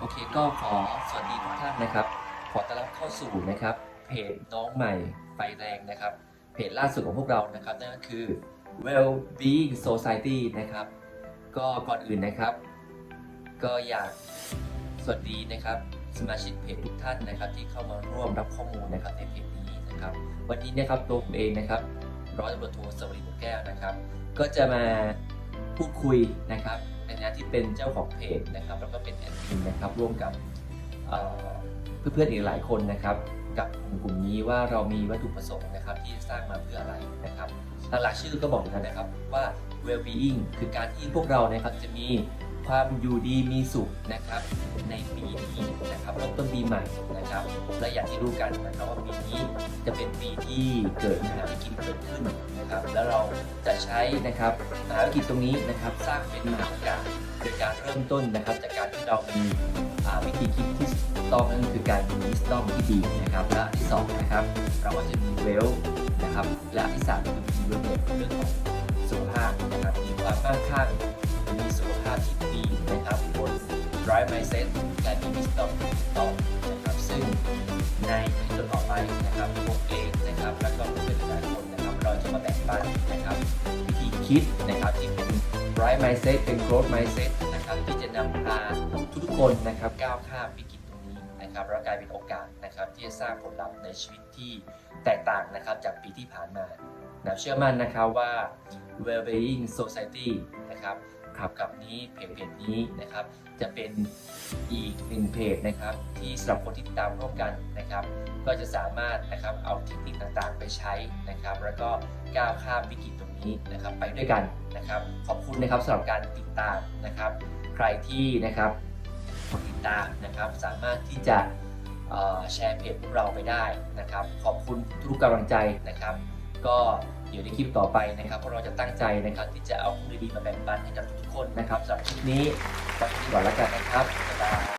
โอเคก็ขอสวัสดีทุกท่านนะครับ ขอต้อนรับเข้าสู่นะครับ เพจน้องใหม่ไฟแรงนะครับ เพจล่าสุดของพวกเรานะครับนั่นก็คือ Well Being Society นะครับ ก็ก่อนอื่นนะครับ ก็อยากสวัสดีนะครับสมาชิกเพจทุกท่านนะครับที่เข้ามาร่วมรับข้อมูลนะครับในเพจนี้นะครับ วันนี้นะครับตัวผมเองนะครับร้อยตำรวจโทสวัสดีบุแก้วนะครับ ก็จะมาพูดคุยนะครับ ในฐานะที่เป็นเจ้าของเพจนะครับแล้วก็เป็นแอดมินนะครับร่วมกับเพื่อนๆอีกหลายคนนะครับ กับกลุ่มนี้ว่าเรามีวัตถุประสงค์นะครับที่สร้างมาเพื่ออะไรนะครับหลักๆชื่อก็บอกแล้วนะครับว่า well-being คือการที่พวกเรานะครับจะมีความอยู่ดีมีสุขนะครับในปีนี้นะครับ ต้นปีใหม่นะครับ และอย่างที่รู้กันนะครับว่าปีนี้จะเป็นปีที่เกิดมหาวิกฤตเกิดขึ้นนะครับ แล้วเราจะใช้นะครับมหาวิกฤตตรงนี้นะครับ สร้างเป็นมหาโอกาสโดยการเริ่มต้นนะครับ จากการที่เรามีวิธีคิดที่ถูกต้องนั่นคือการมี wisdom ที่ดีนะครับ และที่สองนะครับ เราก็จะมี wealth นะครับ และที่สามก็คือมีเรื่องของสุขภาพนะครับมีความมั่งคั่งมีสุขภาพที่ดีนะครับบน drive mindset การมี wisdom คิดนะครับที่เป็น drive mindset เป็น growth mindset นะครับที่จะนำพาทุกๆคนนะครับก้าวข้ามวิกฤตตรงนี้นะครับแล้วกลายเป็นโอกาสนะครับที่จะสร้างผลลัพธ์ในชีวิตที่แตกต่างนะครับจากปีที่ผ่านมานะเชื่อมั่นนะครับว่า well-being society นะครับครับกับนี้เพจเพจนี้นะครับ จะเป็นอีกหนึ่งเพจนะครับ ที่สำหรับคนที่ติดตามร่วมกันนะครับ ก็จะสามารถนะครับเอาเทคนิคต่าง ใช้นะครับ แล้วก็ก้าวข้ามวิกฤตตรงนี้นะครับ ไปด้วยกันนะครับ ขอบคุณนะครับสำหรับการติดตามนะครับ ใครที่นะครับติดตามนะครับ สามารถที่จะแชร์เพจพวกเราไปได้นะครับ ขอบคุณทุกกำลังใจนะครับ ก็เดี๋ยวในคลิปต่อไปนะครับพวกเราจะตั้งใจนะครับ ที่จะเอาขอมูลดีๆมาแบ่งปันให้กับทุกๆคนนะครับสำหรับคลิปนี้ไว้ที่ก่อนแล้วกันนะครับบ๊ายบาย